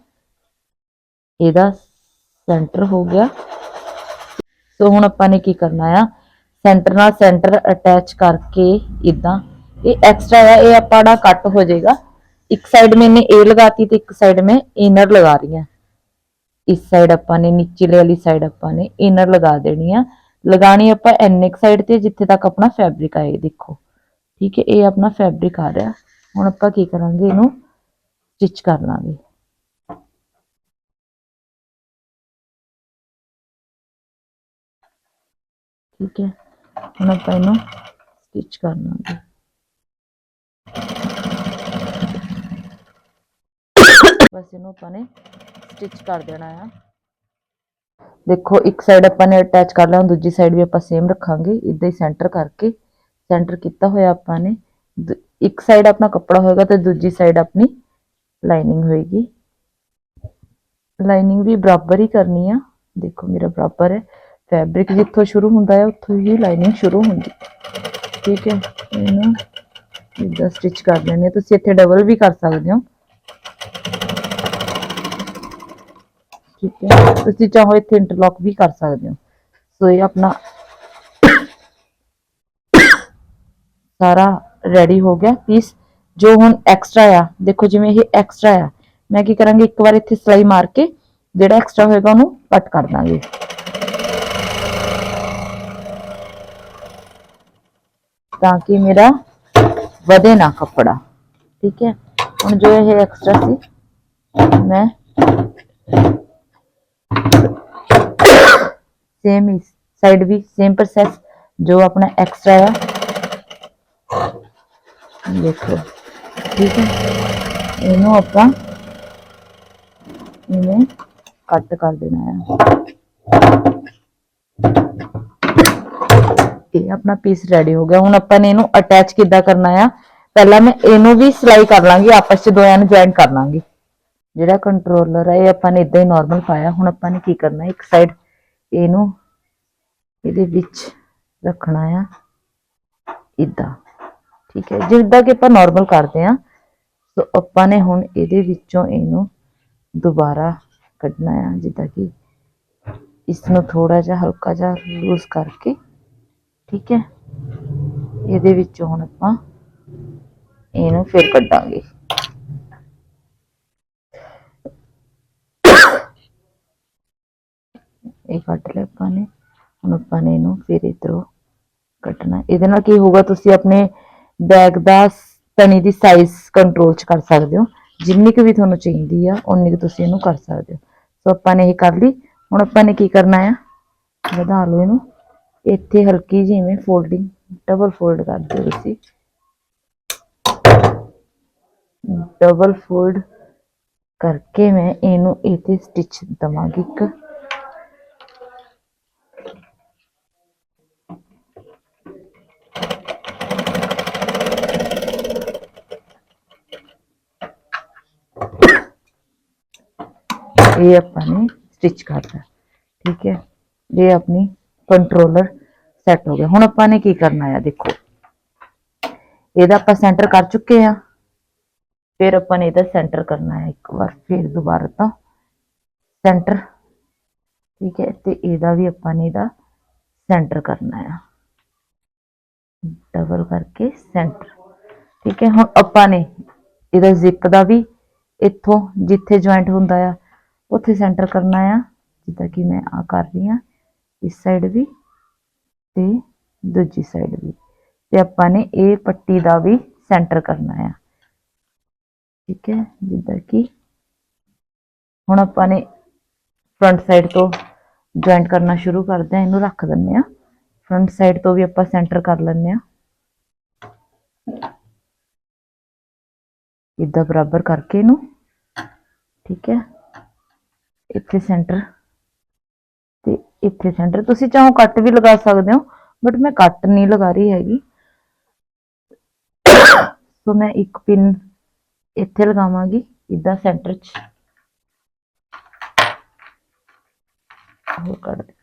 ਇਹਦਾ ਸੈਂਟਰ ਹੋ ਗਿਆ। ਸੋ ਹੁਣ ਆਪਾਂ ਨੇ ਕੀ ਕਰਨਾ ਆ? ਸੈਂਟਰ ਨਾਲ ਸੈਂਟਰ ਅਟੈਚ ਕਰਕੇ ਇਦਾਂ ਇਹ ਐਕਸਟਰਾ ਹੈ ਇਹ ਆਪਾੜਾ ਕੱਟ ਹੋ ਜਾਏਗਾ। ਇੱਕ ਸਾਈਡ ਮੈंने ਇਹ ਲਗਾਤੀ ਤੇ ਇੱਕ ਸਾਈਡ ਮੈਂ ਇਨਰ ਲਗਾ ਰਹੀ ਹਾਂ। ਇਸ ਸਾਈਡ ਆਪਾਂ ਨੇ, ਨੀਚੇਲੇ ਵਾਲੀ ਸਾਈਡ ਆਪਾਂ ਨੇ ਇਨਰ ਲਗਾ ਦੇਣੀ ਆ। ਲਗਾਣੀ ਆਪਾਂ ਐਨਕ ਸਾਈਡ ਤੇ, ਜਿੱਥੇ ਤੱਕ ਆਪਣਾ ਫੈਬਰਿਕ ਆਏ, ਦੇਖੋ। ਠੀਕ ਹੈ, ਇਹ ਆਪਣਾ ਫੈਬਰਿਕ ਆ ਰਿਹਾ। ਹੁਣ ਆਪਾਂ ਕੀ ਕਰਾਂਗੇ, ਇਹਨੂੰ ਸਟਿਚ ਕਰ ਲਾਂਗੇ। ਠੀਕ ਹੈ, ਹੁਣ ਆਪਾਂ ਇਹਨੂੰ ਸਟਿਚ ਕਰ ਲਾਂਗੇ। ਬਸ ਇਹਨੂੰ ਆਪਾਂ ਨੇ ਸਟਿਚ ਕਰ ਦੇਣਾ ਆ। ਦੇਖੋ, ਇੱਕ ਸਾਈਡ ਆਪਾਂ ਨੇ ਅਟੈਚ ਕਰ ਲਿਆ ਦੂਜੀ ਸਾਈਡ ਵੀ ਆਪਾਂ ਸੇਮ ਰੱਖਾਂਗੇ, ਇਦਾਂ ਹੀ ਸੈਂਟਰ ਕਰਕੇ ਸੈਂਟਰ ਕੀਤਾ ਹੋਇਆ ਆਪਾਂ ਨੇ। ਇੱਕ ਸਾਈਡ ਆਪਣਾ ਕੱਪੜਾ ਹੋਏਗਾ ਤੇ ਦੂਜੀ ਸਾਈਡ ਆਪਣੀ ਲਾਈਨਿੰਗ ਹੋਏਗੀ। ਲਾਈਨਿੰਗ ਵੀ ਬਰਾਬਰ ਹੀ ਕਰਨੀ ਆ। ਦੇਖੋ, ਮੇਰਾ ਬਰਾਬਰ ਹੈ। ਫੈਬਰਿਕ ਜਿੱਥੋਂ ਸ਼ੁਰੂ ਹੁੰਦਾ ਹੈ ਉੱਥੋਂ ਹੀ ਲਾਈਨਿੰਗ ਸ਼ੁਰੂ ਹੁੰਦੀ। ਠੀਕ ਹੈ, ਇਹਨੂੰ ਇਦਾਂ ਸਟਿਚ ਕਰ ਲੈਣੀ ਹੈ ਤੁਸੀਂ ਇੱਥੇ ਡਬਲ ਵੀ ਕਰ ਸਕਦੇ ਹੋ। ਠੀਕ ਹੈ। ਤੁਸੀਂ ਚਾਹੋ ਇੱਥੇ ਇੰਟਰਲੌਕ ਵੀ ਕਰ ਸਕਦੇ ਹੋ। ਸੋ ਇਹ ਆਪਣਾ ਸਾਰਾ ਰੈਡੀ ਹੋ ਗਿਆ ਪੀਸ ਜੋ ਹੁਣ ਐਕਸਟਰਾ ਆ, ਦੇਖੋ ਜਿਵੇਂ ਇਹ ਐਕਸਟਰਾ ਆ। ਮੈਂ ਕੀ ਕਰਾਂਗੀ, ਇੱਕ ਵਾਰ ਇੱਥੇ ਸਲਾਈ ਮਾਰ ਕੇ ਜਿਹੜਾ ਐਕਸਟਰਾ ਹੋਏਗਾ ਉਹਨੂੰ ਕੱਟ ਕਰ ਦਾਂਗੇ। ਤਾਂ ਕਿ ਮੇਰਾ ਵਧੇ ਨਾ ਕੱਪੜਾ। ਠੀਕ ਹੈ? ਹੁਣ ਜੋ ਇਹ ਐਕਸਟਰਾ ਸੀ, ਮੈਂ ਸੇਮ ਇਸ ਸਾਈਡ ਵੀ ਸੇਮ ਪ੍ਰੋਸੈਸ ਜੋ ਆਪਣਾ ਐਕਸਟਰਾ ਹੈ ਦੇਖੋ, ਠੀਕ ਹੈ? ਇਹਨੂੰ ਆਪਾਂ ਇਹਨੇ ਕੱਟ ਕਰ ਦੇਣਾ ਹੈ ਇਹ ਆਪਣਾ ਪੀਸ ਰੈਡੀ ਹੋ ਗਿਆ। ਹੁਣ ਆਪਾਂ ਨੇ ਇਹਨੂੰ ਅਟੈਚ ਕਿੱਦਾਂ ਕਰਨਾ ਆ? ਪਹਿਲਾਂ ਮੈਂ ਇਹਨੂੰ ਵੀ ਸਿਲਾਈ ਕਰ ਲਾਂਗੀ, ਆਪਸ ਚ ਦੋਆਂ ਨੂੰ ਜੁਆਇਨ ਕਰ ਲਾਂਗੀ। ਜਿਹੜਾ ਕੰਟਰੋਲਰ ਹੈ ਇਹ ਆਪਾਂ ਨੇ ਇਦਾਂ ਹੀ ਨਾਰਮਲ ਪਾਇਆ। ਹੁਣ ਆਪਾਂ ਨੇ ਕੀ ਕਰਨਾ, ਇੱਕ ਸਾਈਡ ਇਹਨੂੰ ਇਹਦੇ ਵਿੱਚ ਰੱਖਣਾ ਆ। ਇਦਾਂ ਠੀਕ ਹੈ? ਜਿੱਦਾਂ ਕਿ ਆਪਾਂ ਨਾਰਮਲ ਕਰਦੇ ਆ ਸੋ ਆਪਾਂ ਨੇ ਹੁਣ ਇਹਦੇ ਵਿੱਚੋਂ ਇਹਨੂੰ ਦੁਬਾਰਾ ਕੱਢਣਾ ਆ, ਜਿੱਦਾਂ ਕਿ ਇਸ ਨੂੰ ਥੋੜਾ ਜਿਹਾ ਹਲਕਾ ਜਿਹਾ ਲੂਜ਼ ਕਰਕੇ ਠੀਕ ਹੈ? ਇਹਦੇ ਵਿੱਚੋਂ ਹੁਣ ਆਪਾਂ ਇਹਨੂੰ ਫਿਰ ਕੱਢਾਂਗੇ। ਇਹ ਕੱਢ ਲਿਆ ਆਪਾਂ ਨੇ। ਹੁਣ ਆਪਾਂ ਨੇ ਇਹਨੂੰ ਫਿਰ ਇਧਰੋਂ ਕੱਟਣਾ ਇਹਦੇ ਨਾਲ ਕੀ ਹੋਊਗਾ, ਤੁਸੀਂ ਆਪਣੇ ਬੈਗ ਦਾ ਸ- ਤਣੀ ਦੀ ਸਾਈਜ਼ ਕੰਟਰੋਲ ਚ ਕਰ ਸਕਦੇ ਹੋ। ਜਿੰਨੀ ਕੁ ਵੀ ਤੁਹਾਨੂੰ ਚਾਹੀਦੀ ਆ ਉਨੀ ਕੁ ਤੁਸੀਂ ਇਹਨੂੰ ਕਰ ਸਕਦੇ ਹੋ। ਸੋ ਆਪਾਂ ਨੇ ਇਹ ਕਰ ਲਈ। ਹੁਣ ਆਪਾਂ ਨੇ ਕੀ ਕਰਨਾ ਆ? ਵਧਾ ਲਓ ਇਹਨੂੰ। ਇੱਥੇ ਹਲਕੀ ਜਿਹੀ ਜਿਵੇਂ ਫੋਲਡਿੰਗ ਡਬਲ ਫੋਲਡ ਕਰ ਦਿਓ ਤੁਸੀਂ ਡਬਲ ਫੋਲਡ ਕਰਕੇ ਮੈਂ ਇਹਨੂੰ ਇੱਥੇ ਸਟਿਚ ਦਵਾਂਗੀ ਇੱਕ। ਇਹ ਆਪਾਂ ਨੇ ਸਟਿਚ ਕਰਤਾ, ਠੀਕ ਹੈ। ਇਹ ਆਪਣੀ ਕੰਟਰੋਲਰ ਸੈੱਟ ਹੋ ਗਿਆ। ਹੁਣ ਆਪਾਂ ਨੇ ਕੀ ਕਰਨਾ ਆ, ਦੇਖੋ। ਇਹਦਾ ਆਪਾਂ ਸੈਂਟਰ ਕਰ ਚੁੱਕੇ ਆ। ਫਿਰ ਆਪਾਂ ਨੇ ਇਹਦਾ ਸੈਂਟਰ ਕਰਨਾ ਹੈ ਇੱਕ ਵਾਰ, ਫਿਰ ਦੁਬਾਰਾ ਤੋਂ ਸੈਂਟਰ ਠੀਕ ਹੈ, ਤੇ ਇਹਦਾ ਵੀ ਆਪਾਂ ਨੇ ਇਹਦਾ ਸੈਂਟਰ ਕਰਨਾ ਆ। ਡਬਲ ਕਰਕੇ ਸੈਂਟਰ ਠੀਕ ਹੈ, ਹੁਣ ਆਪਾਂ ਨੇ ਇਹਦਾ ਜ਼ਿਪ ਦਾ ਵੀ ਇੱਥੋਂ ਜਿੱਥੇ ਜੁਆਇੰਟ ਹੁੰਦਾ ਆ, ਉੱਥੇ ਸੈਂਟਰ ਕਰਨਾ ਆ। ਜਿੱਦਾਂ ਕਿ ਮੈਂ ਆ ਕਰ ਰਹੀ ਹਾਂ। ਇਸ ਸਾਈਡ ਵੀ ਤੇ ਦੂਜੀ ਸਾਈਡ ਵੀ। ਤੇ ਆਪਾਂ ਨੇ ਇਹ ਪੱਟੀ ਦਾ ਵੀ ਸੈਂਟਰ ਕਰਨਾ ਆ। ਠੀਕ ਹੈ, ਜਿੱਦਾਂ ਕਿ ਹੁਣ ਆਪਾਂ ਨੇ ਫਰੰਟ ਸਾਈਡ ਤੋਂ ਜੁਆਇੰਟ ਕਰਨਾ ਸ਼ੁਰੂ ਕਰਦੇ ਆ ਇਹਨੂੰ ਰੱਖ ਦਿੰਨੇ ਆ ਫਰੰਟ ਸਾਈਡ ਤੋਂ ਵੀ ਆਪਾਂ ਸੈਂਟਰ ਕਰ ਲੈਂਦੇ ਆ ਇਦਾਂ ਬਰਾਬਰ ਕਰਕੇ ਇਹਨੂੰ। ਠੀਕ ਹੈ, ਇੱਥੇ ਸੈਂਟਰ ਤੇ ਇੱਥੇ ਸੈਂਟਰ ਤੁਸੀਂ ਚਾਹੋ ਕੱਟ ਵੀ ਲਗਾ ਸਕਦੇ ਹੋ ਬਟ ਮੈਂ ਕੱਟ ਨਹੀਂ ਲਗਾ ਰਹੀ ਹੈਗੀ। *coughs* ਸੋ ਮੈਂ ਇੱਕ ਪਿਨ ਇੱਥੇ ਲਗਾਵਾਂਗੀ ਇਦਾਂ ਸੈਂਟਰ 'ਚ। ਉਹ ਕੱਢ ਦੇ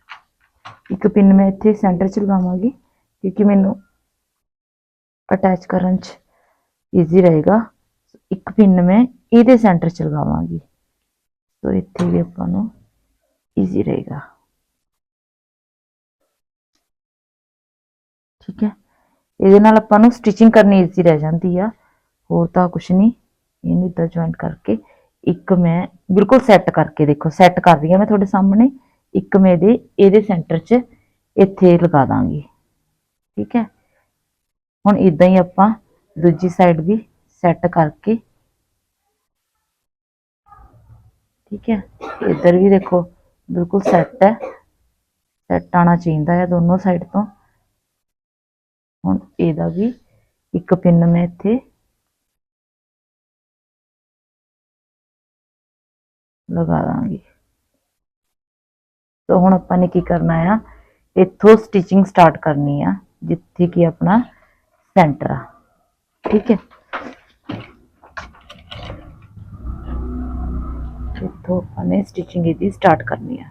ਇੱਕ ਪਿਨ ਮੈਂ ਇੱਥੇ ਸੈਂਟਰ 'ਚ ਲਗਾਵਾਂਗੀ, ਕਿਉਂਕਿ ਮੈਨੂੰ ਅਟੈਚ ਕਰਨ 'ਚ ਈਜ਼ੀ ਰਹੇਗਾ। ਇੱਕ ਪਿਨ ਮੈਂ ਇਹਦੇ ਸੈਂਟਰ 'ਚ ਲਗਾਵਾਂਗੀ। ਸੋ ਇੱਥੇ ਵੀ ਆਪਾਂ ਨੂੰ ਈਜ਼ੀ ਰਹੇਗਾ। ਠੀਕ ਹੈ? ਇਹਦੇ ਨਾਲ ਆਪਾਂ ਨੂੰ ਸਟਿਚਿੰਗ ਕਰਨੀ ਈਜ਼ੀ ਰਹਿ ਜਾਂਦੀ ਆ। ਹੋਰ ਤਾਂ ਕੁਝ ਨਹੀਂ ਇਹਨੂੰ ਇਦਾਂ ਜੁਆਇੰਟ ਕਰਕੇ ਇੱਕ ਮੈਂ ਬਿਲਕੁਲ ਸੈੱਟ ਕਰਕੇ ਦੇਖੋ ਸੈੱਟ ਕਰ ਰਹੀ ਹਾਂ ਮੈਂ ਤੁਹਾਡੇ ਸਾਹਮਣੇ। ਇੱਕ ਮੈਂ ਇਹਦੇ ਇਹਦੇ ਸੈਂਟਰ 'ਚ ਇੱਥੇ ਲਗਾ ਦਾਂਗੀ। ਠੀਕ ਹੈ? ਹੁਣ ਇਦਾਂ ਹੀ ਆਪਾਂ ਦੂਜੀ ਸਾਈਡ ਵੀ ਸੈੱਟ ਕਰਕੇ ਠੀਕ ਹੈ? ਇੱਧਰ ਵੀ ਦੇਖੋ, ਬਿਲਕੁਲ ਸੈੱਟ ਹੈ। ਸੈੱਟ ਆਣਾ ਚਾਹੀਦਾ ਹੈ ਦੋਨੋਂ ਸਾਈਡ ਤੋਂ। ਹੁਣ ਇਹਦਾ ਵੀ ਇੱਕ ਪਿੰਨ ਮੈਂ ਇੱਥੇ ਲਗਾ ਦਾਂਗੀ। ਤਾਂ ਹੁਣ ਆਪਾਂ ਨੇ ਕੀ ਕਰਨਾ ਆ? ਇੱਥੋਂ ਸਟਿਚਿੰਗ ਸਟਾਰਟ ਕਰਨੀ ਆ, ਜਿੱਥੇ ਕਿ ਆਪਣਾ ਸੈਂਟਰ ਆ। ਠੀਕ ਹੈ? ਇੱਥੋਂ ਆਪਾਂ ਨੇ ਸਟਿਚਿੰਗ ਇਹਦੀ ਸਟਾਰਟ ਕਰਨੀ ਆ।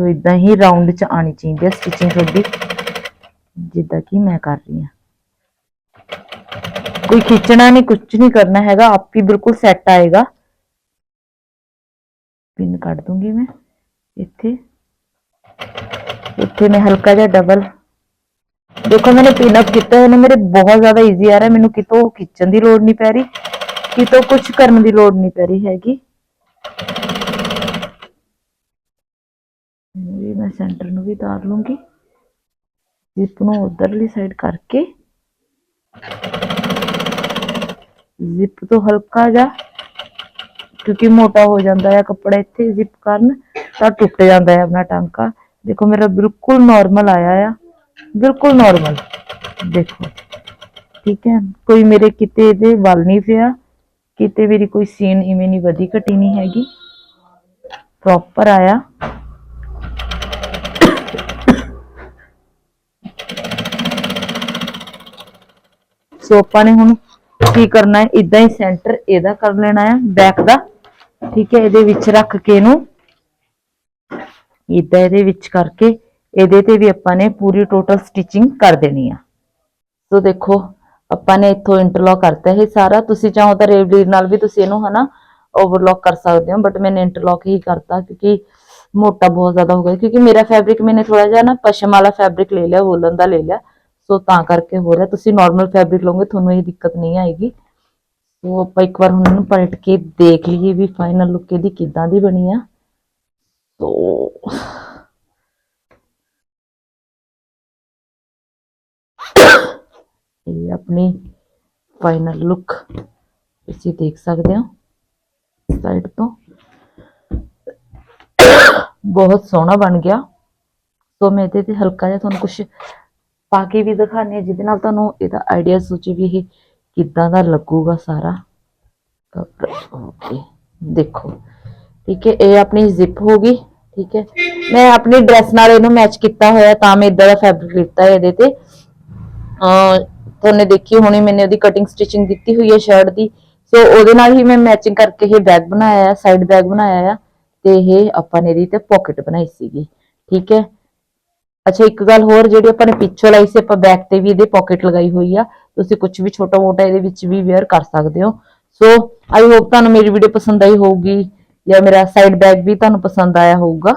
ਸੋ ਇਦਾਂ ਹੀ ਰਾਉਂਡ ਚ ਆਣੀ ਚਾਹੀਦੀ ਹੈ ਸਟਿਚਿੰਗ ਤੁਹਾਡੀ, ਜਿੱਦਾਂ ਕਿ ਮੈਂ ਕਰ ਰਹੀ ਹਾਂ। ਕੋਈ ਖਿੱਚਣਾ ਨਹੀਂ ਕੁਝ ਨਹੀਂ ਕਰਨਾ ਹੈਗਾ, ਆਪ ਹੀ ਬਿਲਕੁਲ ਸੈੱਟ ਆਏਗਾ। ਪਿੰਨ ਕੱਢ ਦੂੰਗੀ ਮੈਂ, ਇੱਥੇ। ਇੱਥੇ ਮੈਂ ਹਲਕਾ ਜਿਹਾ ਡਬਲ ਦੇਖੋ ਮੈंने ਪਿਨ ਅਪ ਕੀਤਾ ਹੈ ਮੇਰੇ ਬਹੁਤ ਜ਼ਿਆਦਾ ਈਜ਼ੀ ਆ ਰਿਹਾ, ਮੈਨੂੰ ਕਿਤੋਂ ਖਿੱਚਣ ਦੀ ਲੋੜ ਨਹੀਂ ਪੈ ਰਹੀ, ਕਿਤੋਂ ਕੁਝ ਕਰਨ ਦੀ ਲੋੜ ਨਹੀਂ ਪੈ ਰਹੀ ਹੈਗੀ। ਵੀ ਮੈਂ ਸੈਂਟਰ ਨੂੰ ਵੀ ਉਤਾਰ ਲੂੰਗੀ ਜ਼ਿਪ ਨੂੰ ਉਧਰਲੀ ਸਾਈਡ ਕਰਕੇ। ਜ਼ਿਪ ਤੋਂ ਹਲਕਾ ਜਿਹਾ ਕਿਉਂਕਿ ਮੋਟਾ ਹੋ ਜਾਂਦਾ ਹੈ ਕੱਪੜਾ ਇੱਥੇ ਜ਼ਿਪ ਕਰਨ, ਤਾਂ ਟੁੱਟ ਜਾਂਦਾ ਹੈ ਆਪਣਾ ਟਾਂਕਾ। ਦੇਖੋ ਮੇਰਾ ਬਿਲਕੁਲ ਨਾਰਮਲ ਆਇਆ ਆ। ਬਿਲਕੁਲ ਨਾਰਮਲ ਦੇਖੋ, ਠੀਕ ਹੈ? ਕੋਈ ਮੇਰੇ ਕਿਤੇ ਇਹਦੇ ਵੱਲ ਨਹੀਂ ਪਿਆ। ਕਿਤੇ ਮੇਰੀ ਕੋਈ ਸੀਨ ਇਵੇਂ ਨਹੀਂ ਵਧੀ ਘਟੀ ਨਹੀਂ ਹੈਗੀ। ਪ੍ਰੋਪਰ ਆਇਆ। ਸੋ ਆਪਾਂ ਨੇ ਹੁਣ ਕੀ ਕਰਨਾ ਹੈ? ਇਦਾਂ ਹੀ ਸੈਂਟਰ ਇਹਦਾ ਕਰ ਲੈਣਾ ਹੈ ਬੈਕ ਦਾ। ਠੀਕ ਹੈ, ਇਹਦੇ ਵਿੱਚ ਰੱਖ ਕੇ ਇਹਨੂੰ। ਇਦਾਂ ਇਹਦੇ ਵਿੱਚ ਕਰਕੇ ਇਹਦੇ ਤੇ ਵੀ ਆਪਾਂ ਨੇ ਪੂਰੀ ਟੋਟਲ ਸਟਿਚਿੰਗ ਕਰ ਦੇਣੀ ਆ। ਸੋ ਦੇਖੋ, ਆਪਾਂ ਨੇ ਇੱਥੋਂ ਇੰਟਰਲੌਕ ਕਰਤਾ ਇਹ ਸਾਰਾ। ਤੁਸੀਂ ਚਾਹੋ ਤਾਂ ਰੇਵਲੀਰ ਨਾਲ ਵੀ ਤੁਸੀਂ ਇਹਨੂੰ ਹਨਾ ਓਵਰਲੌਕ ਕਰ ਸਕਦੇ ਹੋ ਬਟ ਮੈंने ਇੰਟਰਲੌਕ ਹੀ ਕਰਤਾ ਕਿਉਂਕਿ ਮੋਟਾ ਬਹੁਤ ਜ਼ਿਆਦਾ ਹੋ ਗਿਆ। ਕਿਉਂਕਿ ਮੇਰਾ ਫੈਬਰਿਕ ਮੈਨੇ ਥੋੜਾ ਜਿਹਾ ਨਾ ਪਸ਼ਮ ਵਾਲਾ ਫੈਬਰਿਕ ਲੈ ਲਿਆ ਵੂਲਨ ਦਾ ਲੈ ਲਿਆ। ਸੋ ਤਾਂ ਕਰਕੇ ਹੋ ਰਿਹਾ। ਤੁਸੀਂ ਨਾਰਮਲ ਫੈਬਰਿਕ ਲਓਗੇ, ਤੁਹਾਨੂੰ ਇਹ ਦਿੱਕਤ ਨਹੀਂ ਆਏਗੀ। ਸੋ ਆਪਾਂ ਇੱਕ ਵਾਰ ਹੁਣ ਇਹਨੂੰ ਪਲਟ ਕੇ ਦੇਖ ਲਈਏ ਵੀ ਫਾਈਨਲ ਲੁੱਕ ਇਹਦੀ ਕਿੱਦਾਂ ਦੀ ਬਣੀ ਆ। ਸੋ ਇਹ ਆਪਣੀ ਫਾਈਨਲ ਲੁੱਕ ਤੁਸੀਂ ਦੇਖ ਸਕਦੇ ਹੋ ਸਾਈਡ ਤੋਂ। ਬਹੁਤ ਸੋਹਣਾ ਬਣ ਗਿਆ। ਸੋ ਮੈਂ ਇਹਦੇ ਤੇ ਹਲਕਾ ਜਿਹਾ ਤੁਹਾਨੂੰ ਕੁਝ ਪਾ ਕੇ ਵੀ ਦਿਖਾਉਂਦੀ ਹਾਂ, ਜਿਹਦੇ ਨਾਲ ਤੁਹਾਨੂੰ ਇਹਦਾ ਆਈਡੀਆ ਸੋਚੇ ਵੀ ਇਹ ਕਿੱਦਾਂ ਦਾ ਲੱਗੂਗਾ ਸਾਰਾ। ਓਕੇ, ਦੇਖੋ। ਠੀਕ ਹੈ, ਇਹ ਆਪਣੀ ਜ਼ਿਪ ਹੋ ਗਈ, ਠੀਕ ਹੈ। ਮੈਂ ਆਪਣੀ ਡਰੈਸ ਨਾਲ ਇਹਨੂੰ ਮੈਚ ਕੀਤਾ ਹੋਇਆ, ਤਾਂ ਮੈਂ ਇਦਾਂ ਦਾ ਫੈਬਰਿਕ ਲਿੱਤਾ ਹੈ ਇਹਦੇ ਤੇ। ਅਹ ਤੁਹਾਨੂੰ ਦੇਖੀ ਹੋਣੀ ਮੈंने ਉਹਦੀ ਕਟਿੰਗ ਸਟਿਚਿੰਗ ਦਿੱਤੀ ਹੋਈ ਹੈ ਸ਼ਰਟ ਦੀ। ਸੋ ਉਹਦੇ ਨਾਲ ਹੀ ਮੈਂ ਮੈਚਿੰਗ ਕਰਕੇ ਇਹ ਬੈਗ ਬਣਾਇਆ ਹੈ ਸਾਈਡ ਬੈਗ ਬਣਾਇਆ ਆ, ਤੇ ਇਹ ਆਪਾਂ ਨੇ ਇਹਦੀ ਤੇ ਪਾਕਟ ਬਣਾਈ ਸੀਗੀ। ਠੀਕ ਹੈ। ਅੱਛਾ, ਇੱਕ ਗੱਲ ਹੋਰ ਜਿਹੜੀ ਆਪਾਂ ਨੇ ਪਿੱਛੋਂ ਲਾਈ ਸੀ, ਆਪਾਂ ਬੈਕ ਤੇ ਵੀ ਇਹਦੇ ਪਾਕਟ ਲਗਾਈ ਹੋਈ ਆ। ਤੁਸੀਂ ਕੁਝ ਵੀ ਛੋਟਾ ਮੋਟਾ ਇਹਦੇ ਵਿੱਚ ਵੀ ਵੇਅਰ ਕਰ ਸਕਦੇ ਹੋ। ਸੋ ਆਈ ਹੋਪ ਤੁਹਾਨੂੰ ਮੇਰੀ ਵੀਡੀਓ ਪਸੰਦ ਆਈ ਹੋਊਗੀ ਜਾਂ ਮੇਰਾ ਸਾਈਡ ਬੈਗ ਵੀ ਤੁਹਾਨੂੰ ਪਸੰਦ ਆਇਆ ਹੋਊਗਾ।